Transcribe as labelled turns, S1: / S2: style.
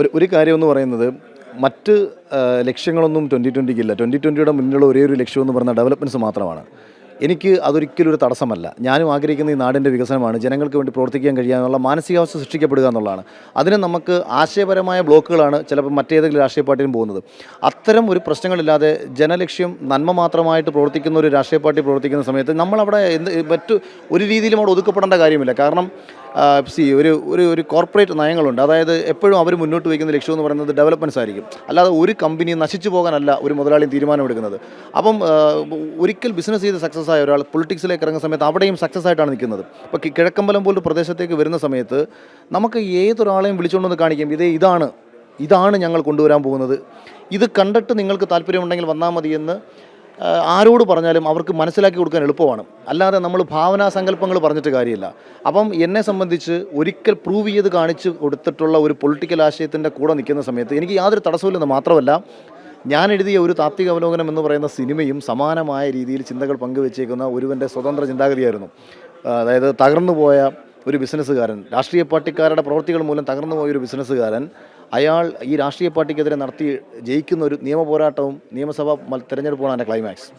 S1: ഒരു ഒരു കാര്യമെന്ന് പറയുന്നത് മറ്റ് ലക്ഷ്യങ്ങളൊന്നും ട്വന്റി ട്വന്റിക്ക് ഇല്ല. ട്വന്റി ട്വന്റിയുടെ മുന്നിലുള്ള ഒരേ ഒരു ലക്ഷ്യം എന്ന് പറയുന്നത് ഡെവലപ്മെന്റ്സ് മാത്രമാണ്. എനിക്ക് അതൊരിക്കലും ഒരു തടസ്സമല്ല. ഞാനും ആഗ്രഹിക്കുന്ന ഈ നാടിന്റെ വികസനമാണ്. ജനങ്ങൾക്ക് വേണ്ടി പ്രവർത്തിക്കാൻ കഴിയാനുള്ള മാനസികാവസ്ഥ സൃഷ്ടിക്കപ്പെടുക എന്നുള്ളതാണ്. അതിന് നമുക്ക് ആശയപരമായ ബ്ലോക്കുകളാണ് ചിലപ്പോൾ മറ്റേതെങ്കിലും രാഷ്ട്രീയ പാർട്ടിയും പോകുന്നത്. അത്തരം ഒരു പ്രശ്നങ്ങളില്ലാതെ ജനലക്ഷ്യം നന്മ മാത്രമായിട്ട് പ്രവർത്തിക്കുന്ന ഒരു രാഷ്ട്രീയ പാർട്ടി പ്രവർത്തിക്കുന്ന സമയത്ത് നമ്മളവിടെ എന്ത് മറ്റു ഒരു രീതിയിലും അവിടെ ഒതുക്കപ്പെടേണ്ട കാര്യമില്ല. കാരണം സി ഒരു ഒരു ഒരു കോർപ്പറേറ്റ് നയങ്ങളുണ്ട്. അതായത് എപ്പോഴും അവർ മുന്നോട്ട് വയ്ക്കുന്ന ലക്ഷ്യം എന്ന് പറയുന്നത് ഡെവലപ്മെന്റ്സ് ആയിരിക്കും. അല്ലാതെ ഒരു കമ്പനി നശിച്ചു പോകാനല്ല ഒരു മുതലാളി തീരുമാനമെടുക്കുന്നത്. അപ്പം ഒരിക്കൽ ബിസിനസ് ചെയ്ത് സക്സസ് ആയ ഒരാൾ പൊളിറ്റിക്സിലേക്ക് ഇറങ്ങുന്ന സമയത്ത് അവിടെയും സക്സസ് ആയിട്ടാണ് നിൽക്കുന്നത്. ഇപ്പോൾ കിഴക്കമ്പലം പോലൊരു പ്രദേശത്തേക്ക് വരുന്ന സമയത്ത് നമുക്ക് ഏതൊരാളെയും വിളിച്ചുകൊണ്ടൊന്ന് കാണിക്കും ഇതേ ഇതാണ്. ഇതാണ് ഞങ്ങൾ കൊണ്ടുവരാൻ പോകുന്നത്. ഇത് കണ്ടിട്ട് നിങ്ങൾക്ക് താല്പര്യമുണ്ടെങ്കിൽ വന്നാൽ മതിയെന്ന് ആരോട് പറഞ്ഞാലും അവർക്ക് മനസ്സിലാക്കി കൊടുക്കാൻ എളുപ്പമാണ്. അല്ലാതെ നമ്മൾ ഭാവനാ സങ്കല്പങ്ങൾ പറഞ്ഞിട്ട് കാര്യമില്ല. അപ്പം എന്നെ സംബന്ധിച്ച് ഒരിക്കൽ പ്രൂവ് ചെയ്ത് കാണിച്ച് കൊടുത്തിട്ടുള്ള ഒരു പൊളിറ്റിക്കൽ ആശയത്തിന്റെ കൂടെ നിൽക്കുന്ന സമയത്ത് എനിക്ക് യാതൊരു തടസ്സമില്ലെന്ന് മാത്രമല്ല ഞാൻ എഴുതിയ ഒരു താത്വിക അവലോകനം എന്ന് പറയുന്ന സിനിമയും സമാനമായ രീതിയിൽ ചിന്തകൾ പങ്കുവെച്ചേക്കുന്ന ഒരുവന്റെ സ്വതന്ത്ര ചിന്താഗതിയായിരുന്നു. അതായത് തകർന്നു പോയ ഒരു ബിസിനസ്സുകാരൻ രാഷ്ട്രീയ പാർട്ടിക്കാരുടെ പ്രവൃത്തികൾ മൂലം തകർന്നു പോയ ഒരു ബിസിനസ്സുകാരൻ അയാൾ ഈ രാഷ്ട്രീയ പാർട്ടിക്കെതിരെ നടത്തി ജയിക്കുന്ന ഒരു നിയമ പോരാട്ടവും നിയമസഭാ തെരഞ്ഞെടുപ്പുമാണ് അതിന്റെ ക്ലൈമാക്സ്